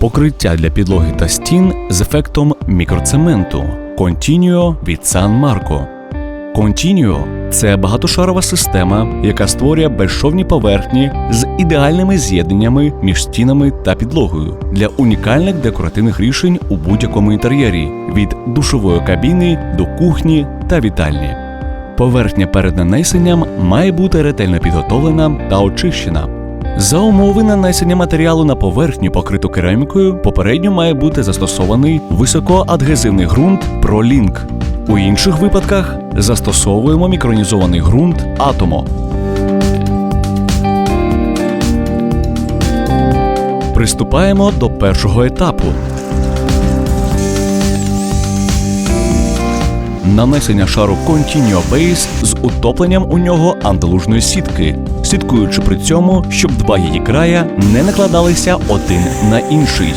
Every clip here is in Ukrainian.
Покриття для підлоги та стін з ефектом мікроцементу Continuo від San Marco. Continuo – це багатошарова система, яка створює безшовні поверхні з ідеальними з'єднаннями між стінами та підлогою для унікальних декоративних рішень у будь-якому інтер'єрі від душової кабіни до кухні та вітальні. Поверхня перед нанесенням має бути ретельно підготовлена та очищена. За умови нанесення матеріалу на поверхню, покриту керамікою, попередньо має бути застосований високоадгезивний ґрунт ProLink. У інших випадках застосовуємо мікронізований ґрунт Атомо. Приступаємо до першого етапу. Нанесення шару Continuo Base з утопленням у нього антилужної сітки, слідкуючи при цьому, щоб два її края не накладалися один на інший.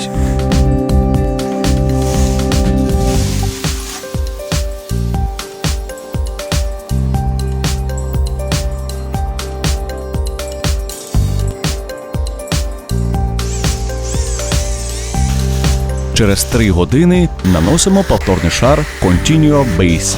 Через 3 години наносимо повторний шар Continuo Base.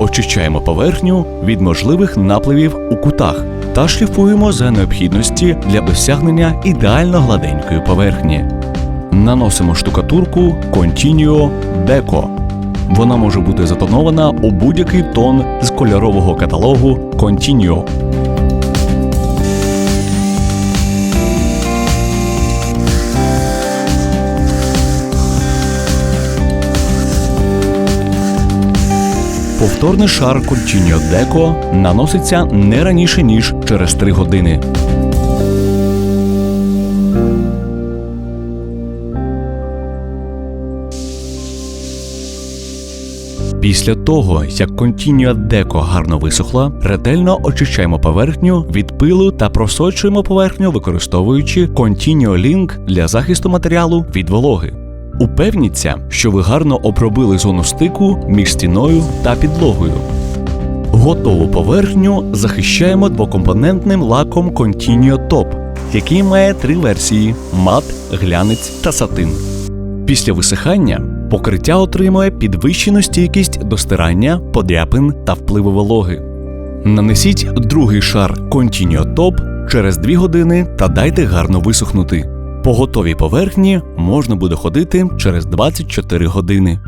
Очищаємо поверхню від можливих напливів у кутах та шліфуємо за необхідності для досягнення ідеально гладенької поверхні. Наносимо штукатурку Continuo Deco. Вона може бути затонована у будь-який тон з кольорового каталогу Continuo. Повторний шар Continuo Deco наноситься не раніше ніж через 3 години. Після того, як Continuo Deco гарно висохла, ретельно очищаємо поверхню від пилу та просочуємо поверхню, використовуючи Continuo Link для захисту матеріалу від вологи. Упевніться, що ви гарно обробили зону стику між стіною та підлогою. Готову поверхню захищаємо двокомпонентним лаком Continuo Top, який має три версії: мат, глянець та сатин. Після висихання Покриття отримує підвищену стійкість до стирання, подряпин та впливу вологи. Нанесіть другий шар Continuo Top через 2 години та дайте гарно висохнути. По готовій поверхні можна буде ходити через 24 години.